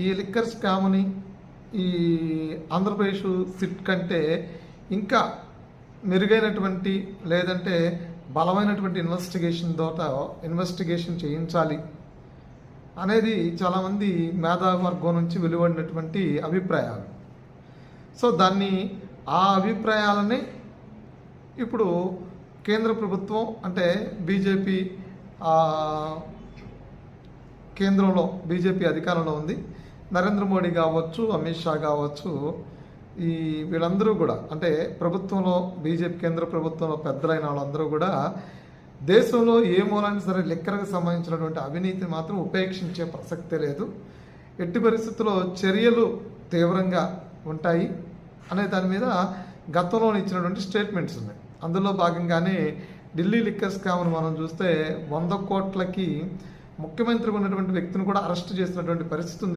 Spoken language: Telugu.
ఈ లిక్కర్ స్కామ్ని ఈ ఆంధ్రప్రదేశ్ సిట్ కంటే ఇంకా మెరుగైనటువంటి లేదంటే బలమైనటువంటి ఇన్వెస్టిగేషన్ తోట ఇన్వెస్టిగేషన్ చేయించాలి అనేది చాలామంది మేధావర్గం నుంచి వెలువడినటువంటి అభిప్రాయాలు. సో దాన్ని ఆ అభిప్రాయాలని ఇప్పుడు కేంద్ర ప్రభుత్వం అంటే బీజేపీ కేంద్రంలో బీజేపీ అధికారంలో ఉంది. నరేంద్ర మోడీ కావచ్చు అమిత్ షా కావచ్చు ఈ వీళ్ళందరూ కూడా అంటే ప్రభుత్వంలో బీజేపీ కేంద్ర ప్రభుత్వంలో పెద్దలైన వాళ్ళందరూ కూడా దేశంలో ఏ మూలానికి సరే లిక్కర్కి సంబంధించినటువంటి అవినీతిని మాత్రం ఉపేక్షించే ప్రసక్తే లేదు. ఎట్టి పరిస్థితుల్లో చర్యలు తీవ్రంగా ఉంటాయి అనే దాని మీద గతంలో ఇచ్చినటువంటి స్టేట్మెంట్స్ ఉన్నాయి. అందులో భాగంగానే ఢిల్లీ లిక్కర్ స్కామ్ను మనం చూస్తే వంద కోట్లకి ముఖ్యమంత్రి ఉన్నటువంటి వ్యక్తిని కూడా అరెస్ట్ చేసినటువంటి పరిస్థితి ఉంది.